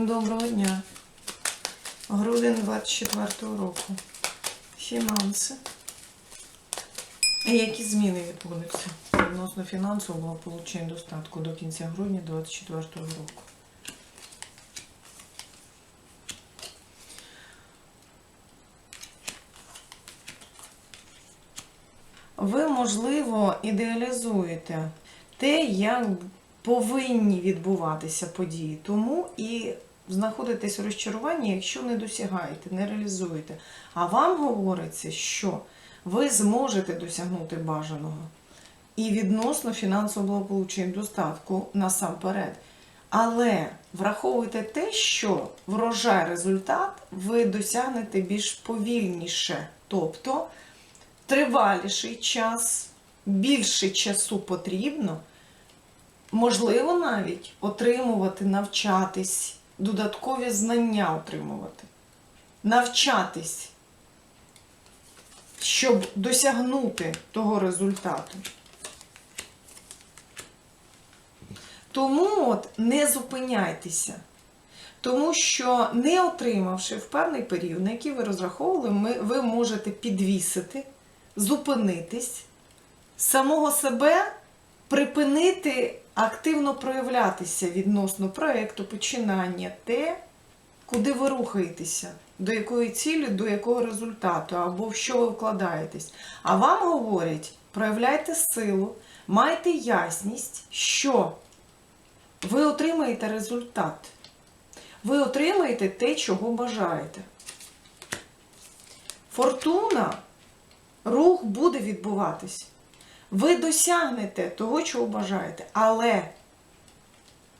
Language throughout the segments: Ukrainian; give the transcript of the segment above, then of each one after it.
Доброго дня. Грудень 24 року. Фінанси. І які зміни відбудуться відносно фінансового получення достатку до кінця грудня 24 року? Ви, можливо, ідеалізуєте те, як повинні відбуватися події. Тому і знаходитесь у розчаруванні, якщо не досягаєте, не реалізуєте. А вам говориться, що ви зможете досягнути бажаного і відносно фінансового благополуччя і достатку насамперед. Але враховуйте те, що врожай результат ви досягнете більш повільніше. Тобто триваліший час, більше часу потрібно, можливо, навіть отримувати, навчатись, додаткові знання отримувати, навчатись, щоб досягнути того результату. Тому от не зупиняйтеся. Тому що не отримавши в певний період, на який ви розраховували, ми, ви можете підвісити, зупинитись, самого себе припинити активно проявлятися відносно проєкту, починання, те, куди ви рухаєтеся, до якої цілі, до якого результату, або в що ви вкладаєтесь. А вам говорять, проявляйте силу, майте ясність, що ви отримаєте результат. Ви отримаєте те, чого бажаєте. Фортуна, рух буде відбуватись. Ви досягнете того, чого бажаєте, але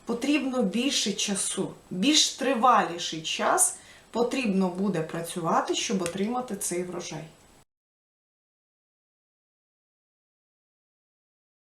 потрібно більше часу, більш триваліший час потрібно буде працювати, щоб отримати цей врожай.